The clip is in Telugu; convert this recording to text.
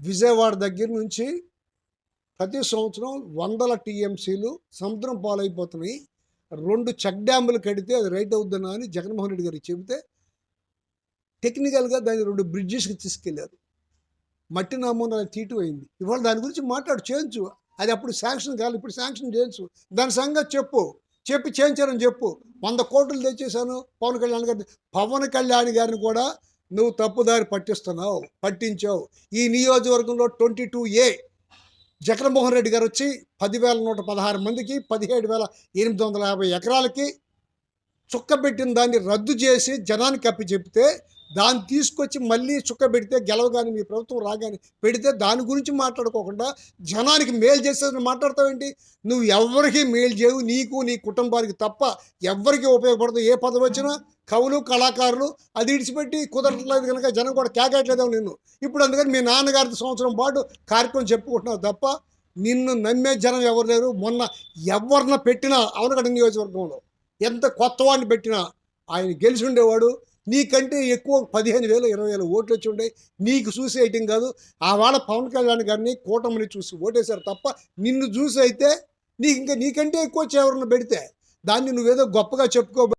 విజయవాడ దగ్గర నుంచి ప్రతి సంవత్సరం వందల టీఎంసీలు సముద్రం పాలైపోతున్నాయి. రెండు చెక్ డ్యాములు కడితే అది రైట్ అవుతుందా అని జగన్మోహన్ రెడ్డి గారికి చెబితే టెక్నికల్గా దాన్ని రెండు బ్రిడ్జెస్కి తీసుకెళ్ళారు. మట్టి నమూనా తీటు అయింది. ఇవాళ దాని గురించి మాట్లాడు చేయించు. అది అప్పుడు శాంక్షన్ కాదు ఇప్పుడు శాంక్షన్ చేయించు. దాని సంగతి చెప్పు. చెప్పి చేయించారని చెప్పు. వంద కోట్లు తెచ్చేశాను పవన్ కళ్యాణ్ గారిని. పవన్ కళ్యాణ్ గారిని కూడా నువ్వు తప్పుదారి పట్టిస్తున్నావు పట్టించావు. ఈ నియోజకవర్గంలో ట్వంటీ టూ ఏ జగన్మోహన్ రెడ్డి గారు వచ్చి పదివేల నూట పదహారు మందికి పదిహేడు వేల ఎనిమిది వందల యాభై ఎకరాలకి చుక్కబెట్టిన దాన్ని రద్దు చేసి జనానికి అప్పి చెప్తే దాన్ని తీసుకొచ్చి మళ్ళీ చుక్క పెడితే గెలవగాని మీ ప్రభుత్వం రాగానే పెడితే దాని గురించి మాట్లాడుకోకుండా జనానికి మేలు చేసేది మాట్లాడతావేంటి? నువ్వు ఎవరికి మేలు చేయవు నీకు నీ కుటుంబానికి తప్ప ఎవరికి ఉపయోగపడదు. ఏ పదవి వచ్చినా కవులు కళాకారులు అది ఇడిచిపెట్టి కుదరట్లేదు కనుక జనం కూడా కేకట్లేదు నిన్ను. ఇప్పుడు అందుకని మీ నాన్నగారి సంవత్సరం పాటు కార్యక్రమం చెప్పుకుంటున్నావు తప్ప నిన్ను నమ్మే జనం ఎవరు లేరు? మొన్న ఎవరిన పెట్టినా అవనగడ నియోజకవర్గంలో ఎంత కొత్త వాడిని పెట్టినా ఆయన గెలిచి ఉండేవాడు నీకంటే ఎక్కువ పదిహేను వేలు ఇరవై వేలు ఓట్లు వచ్చి ఉండే నీకు చూసి వేయటం కాదు. ఆ వాళ్ళ పవన్ కళ్యాణ్ గారిని కూటమిని చూసి ఓటేశారు తప్ప నిన్ను చూసి అయితే నీకు ఇంకా నీకంటే ఎక్కువ వచ్చి పెడితే దాన్ని నువ్వేదో గొప్పగా చెప్పుకో